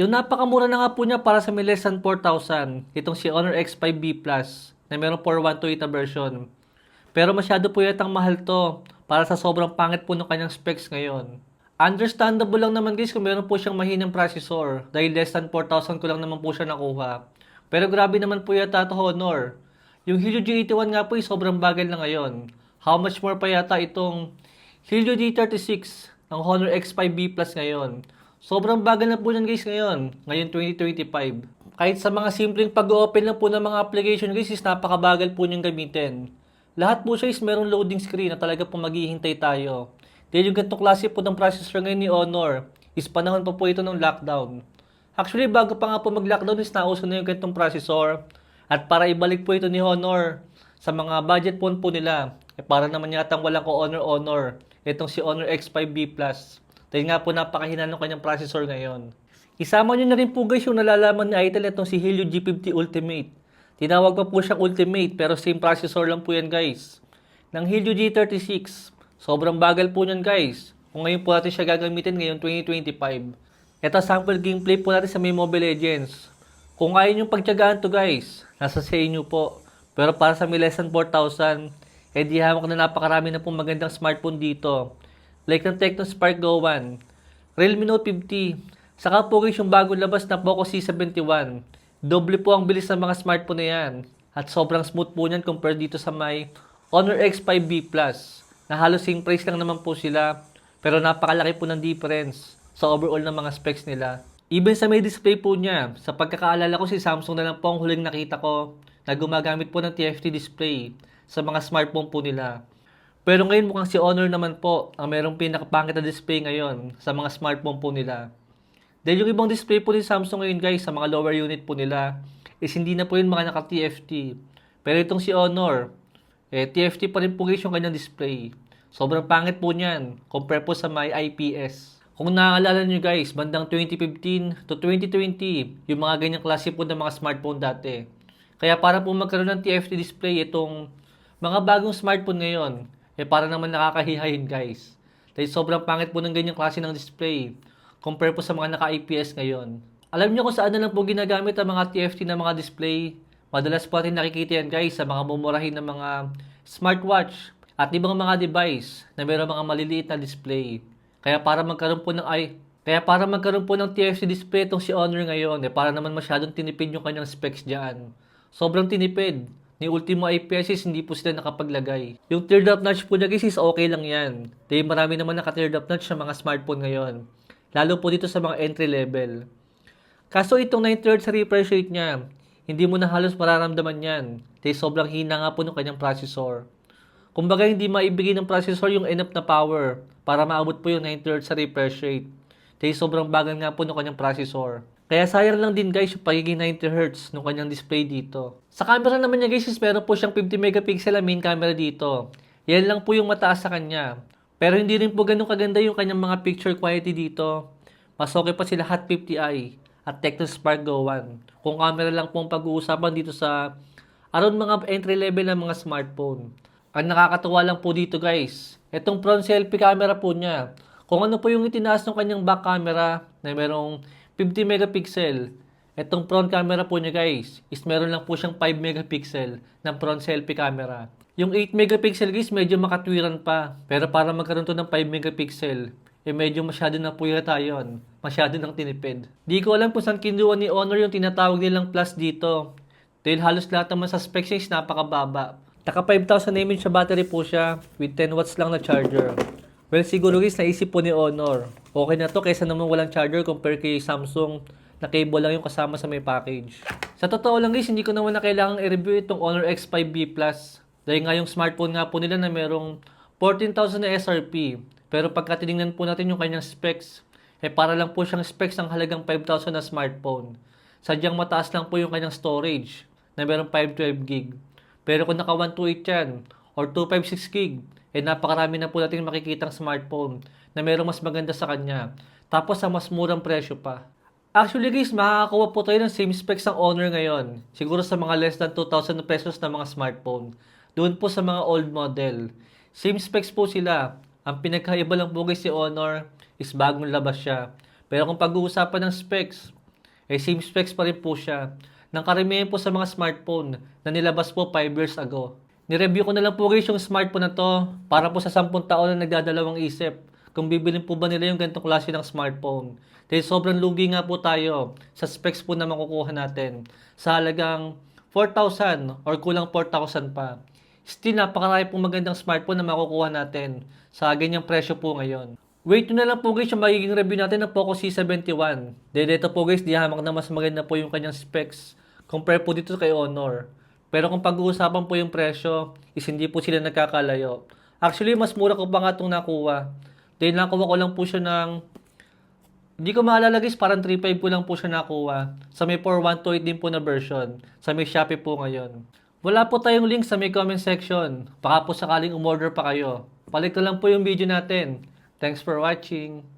Yung napakamura na nga po niya para sa may less than 4,000, itong si Honor X5B Plus na meron 4128 na version. Pero masyado po yatang mahal to para sa sobrang pangit po ng kanyang specs ngayon. Understandable lang naman guys kung meron po siyang mahinang processor dahil less than 4,000 ko lang naman po siya nakuha. Pero grabe naman po yata ito Honor. Yung Helio G81 nga po ay sobrang bagal na ngayon. How much more pa yata itong Helio G36 ng Honor X5B Plus ngayon. Sobrang bagal na po yan guys ngayon, ngayon 2025. Kahit sa mga simpleng pag-open lang po ng mga application guys is napakabagal po niyang gamitin. Lahat po siya is merong loading screen na talaga po maghihintay tayo. Dahil yung ganitong klase po ng processor ngayon ni Honor is panahon pa po ito ng lockdown. Actually, bago pa nga po mag-lockdown is nauso na yung ganitong processor. At para ibalik po ito ni Honor sa mga budget phone po nila, eh para naman yatang walang ko Honor Honor, itong si Honor X5B Plus. Dahil nga po napakahina ng kanyang processor ngayon. Isama nyo na rin po guys yung nalalaman ni Itel itong si Helio G50 Ultimate. Tinawag pa po siyang Ultimate pero same processor lang po yan guys. Ng Helio G36, sobrang bagal po niyan guys. Kung ngayon po natin siya gagamitin ngayon 2025. Ito sample gameplay po natin sa may Mobile Legends. Kung kaya nyo pagtyagaan to guys, nasa sa inyo po. Pero para sa may less than 4,000, eh di hamak na napakarami na pong magandang smartphone dito. Like ng Tecno Spark Go 1, Realme Note 50, saka po guys yung bagong labas na Poco C71. Doble po ang bilis ng mga smartphone na yan. At sobrang smooth po niyan compared dito sa may Honor X5B Plus. Na halos same price lang naman po sila. Pero napakalaki po ng difference sa overall ng mga specs nila. Even sa may display po niya, sa pagkakaalala ko si Samsung na lang po ang huling nakita ko na gumagamit po ng TFT display sa mga smartphone po nila. Pero ngayon mukhang si Honor naman po ang merong pinakapangit na display ngayon sa mga smartphone po nila. Dahil yung ibang display po ni Samsung ngayon guys sa mga lower unit po nila is hindi na po yun mga naka-TFT. Pero itong si Honor, eh TFT pa rin po guys yung kanyang display. Sobrang pangit po niyan compare po sa may IPS. Kung naaalala nyo guys, bandang 2015 to 2020, yung mga ganyang klase po ng mga smartphone dati. Kaya para po magkaroon ng TFT display itong mga bagong smartphone ngayon, eh para naman nakakahihayin guys. Dahil sobrang pangit po ng ganyang klase ng display compare po sa mga naka-IPS ngayon. Alam niyo kung saan na lang po ginagamit ang mga TFT na mga display? Madalas po natin nakikita yan guys sa mga mumurahin ng mga smartwatch at ibang mga device na mayroong mga maliliit na display. Kaya para magkaroon po ng i kaya para magkaroon po ng TFT display itong si Honor ngayon, eh, para naman masyadong tinipid yung kanyang specs diyan. Sobrang tinipid. Ni Ultimo IPS is hindi po sila nakapaglagay. Yung teardrop notch po na guys is okay lang yan. Dahil marami naman naka-teardrop notch sa mga smartphone ngayon. Lalo po dito sa mga entry level. Kaso itong 9 thirds refresh rate niya, hindi mo na halos mararamdaman yan. Dahil sobrang hina nga po ng kanyang processor. Kumbaga hindi maibigay ng processor yung enough na power para maabot po yung 9 thirds refresh rate. Dahil sobrang bagal nga po ng kanyang processor. Kaya sayang lang din guys yung pagiging 90Hz ng kanyang display dito. Sa camera naman niya guys is meron po siyang 50 megapixel na main camera dito. Yan lang po yung mataas sa kanya. Pero hindi rin po ganun kaganda yung kanyang mga picture quality dito. Mas okay pa sila Hot 50i at Tecno Spark Go 1. Kung camera lang po ang pag-uusapan dito sa around mga entry level ng mga smartphone. Ang nakakatuwa lang po dito guys, itong front selfie camera po niya. Kung ano po yung itinaas ng kanyang back camera na merong 50 megapixel. Itong front camera po niya guys, is meron lang po siyang 5 megapixel ng front selfie camera. Yung 8 megapixel guys, medyo makatwiran pa. Pero para magkaroon to ng 5 megapixel, eh medyo masyado na puya tayo yun. Masyado nang tinipid. Di ko alam kung saan kinuha ni Honor yung tinatawag nilang plus dito. Dahil halos lahat naman sa specs is napakababa. Taka 5,000 mAh sa battery po siya with 10 watts lang na charger. Well, siguro guys, naisip po ni Honor. Okay na to kaysa naman walang charger compare kay Samsung na cable lang yung kasama sa may package. Sa totoo lang guys, hindi ko naman na kailangang i-review itong Honor X5B Plus. Dahil nga yung smartphone nga po nila na merong 14,000 na SRP. Pero pagka tinignan po natin yung kanyang specs, eh para lang po siyang specs ng halagang 5,000 na smartphone. Sadyang mataas lang po yung kanyang storage na merong 512 gig. Pero kung naka 128 yan or 256 gig, eh napakarami na po natin makikitang smartphone na merong mas maganda sa kanya. Tapos sa mas murang presyo pa. Actually guys, makakakuha po tayo ng same specs ng Honor ngayon. Siguro sa mga less than 2,000 pesos na mga smartphone. Doon po sa mga old model. Same specs po sila. Ang pinagkaiba lang po guys si Honor is bagong labas siya. Pero kung pag-uusapan ng specs, eh same specs pa rin po siya. Nang karamihan po sa mga smartphone na nilabas po 5 years ago. Nireview ko na lang po guys yung smartphone na to para po sa 10 taon na nagdadalawang isip kung bibilin po ba nila yung ganitong klase ng smartphone. Dahil sobrang lugi nga po tayo sa specs po na makukuha natin sa halagang 4,000 or kulang 4,000 pa. Still, napakarami pong magandang smartphone na makukuha natin sa ganyang presyo po ngayon. Wait na lang po guys yung magiging review natin ng Poco C71. Dahil ito po guys, di hamak na mas maganda po yung kanyang specs compare po dito kay Honor. Pero kung pag-uusapan po yung presyo, is hindi po sila nagkakalayo. Actually, mas mura ko pa nga itong nakuha. Dahil nakuha ko lang po siya ng hindi ko maalala guys, parang 3.5 ko lang po siya nakuha. Sa may 4128 din po na version. Sa may Shopee po ngayon. Wala po tayong link sa may comment section. Baka po sakaling umorder pa kayo. Palit ko lang po yung video natin. Thanks for watching.